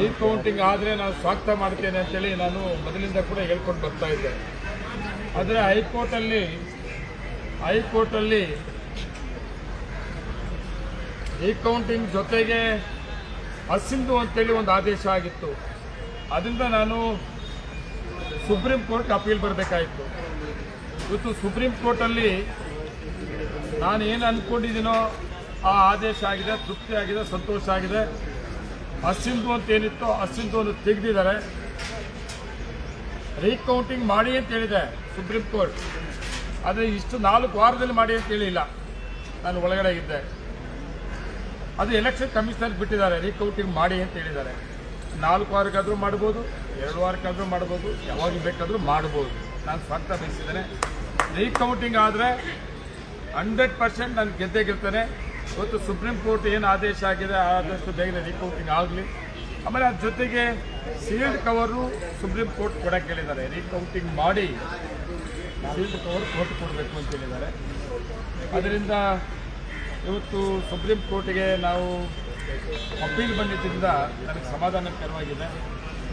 Recounting ಆದರೆ ನಾನು ಸ್ವಾಗತ ಮಾಡ್ತೇನೆ ಅಂತೇಳಿ ನಾನು ಮೊದಲಿಂದ ಕೂಡ ಹೇಳ್ಕೊಂಡು ಬರ್ತಾ ಇದ್ದೆ. ಆದರೆ ಹೈಕೋರ್ಟಲ್ಲಿ ಹೈಕೋರ್ಟಲ್ಲಿ ಕೌಂಟಿಂಗ್ ಜೊತೆಗೆ ಅಸಿಂಧು ಅಂತೇಳಿ ಒಂದು ಆದೇಶ ಆಗಿತ್ತು. ಅದರಿಂದ ನಾನು ಸುಪ್ರೀಂ ಕೋರ್ಟ್ ಅಪೀಲ್ ಬರಬೇಕಾಯಿತು. ಇವತ್ತು ಸುಪ್ರೀಂ ಕೋರ್ಟಲ್ಲಿ ನಾನು ಏನು ಅಂದ್ಕೊಂಡಿದ್ದೀನೋ ಆ ಆದೇಶ ಆಗಿದೆ, ತೃಪ್ತಿ ಆಗಿದೆ, ಸಂತೋಷ ಆಗಿದೆ. ಅಸಿಂಧು ಅಂತ ಏನಿತ್ತು ಅಂತ ತೆಗೆದಿದ್ದಾರೆ. ರೀಕೌಂಟಿಂಗ್ ಮಾಡಿ ಅಂತ ಹೇಳಿದೆ ಸುಪ್ರೀಂ ಕೋರ್ಟ್ ಆದರೆ ಇಷ್ಟು ನಾಲ್ಕು ವಾರದಲ್ಲಿ ಮಾಡಿ ಅಂತ ಹೇಳಿಲ್ಲ. ನಾನು ಒಳಗಡೆ ಇದ್ದೆ. ಅದು ಎಲೆಕ್ಷನ್ ಕಮಿಷನರ್ ಬಿಟ್ಟಿದ್ದಾರೆ. ರೀಕೌಂಟಿಂಗ್ ಮಾಡಿ ಅಂತ ಹೇಳಿದ್ದಾರೆ. ನಾಲ್ಕು ವಾರಕ್ಕಾದರೂ ಮಾಡ್ಬೋದು, ಎರಡು ವಾರಕ್ಕಾದರೂ ಮಾಡ್ಬೋದು, ಯಾವಾಗ ಬೇಕಾದರೂ ಮಾಡ್ಬೋದು. ನಾನು ಸ್ವಾಗತ ಬಯಸಿದ್ದೇನೆ ರೀಕೌಂಟಿಂಗ್ ಆದರೆ ಹಂಡ್ರೆಡ್ ಪರ್ಸೆಂಟ್ ನಾನು ಗೆದ್ದೇ ಗೆಲ್ತೇನೆ. ಇವತ್ತು ಸುಪ್ರೀಂ ಕೋರ್ಟ್ ಏನು ಆದೇಶ ಆಗಿದೆ, ಆದಷ್ಟು ಬೇಗನೆ ರೀಕೌಂಟಿಂಗ್ ಆಗಲಿ. ಆಮೇಲೆ ಅದ್ರ ಜೊತೆಗೆ ಸೀಲ್ಡ್ ಕವರು ಸುಪ್ರೀಂ ಕೋರ್ಟ್ ಕೊಡಕ್ಕೆ ಹೇಳಿದ್ದಾರೆ. ರೀಕೌಂಟಿಂಗ್ ಮಾಡಿ ಸೀಲ್ಡ್ ಕವರ್ ಕೋರ್ಟ್ ಕೊಡಬೇಕು ಅಂತ ಹೇಳಿದ್ದಾರೆ. ಅದರಿಂದ ಇವತ್ತು ಸುಪ್ರೀಂ ಕೋರ್ಟಿಗೆ ನಾವು ಅಪೀಲ್ ಬಂದಿದ್ದರಿಂದ ನನಗೆ ಸಮಾಧಾನಕರವಾಗಿದೆ.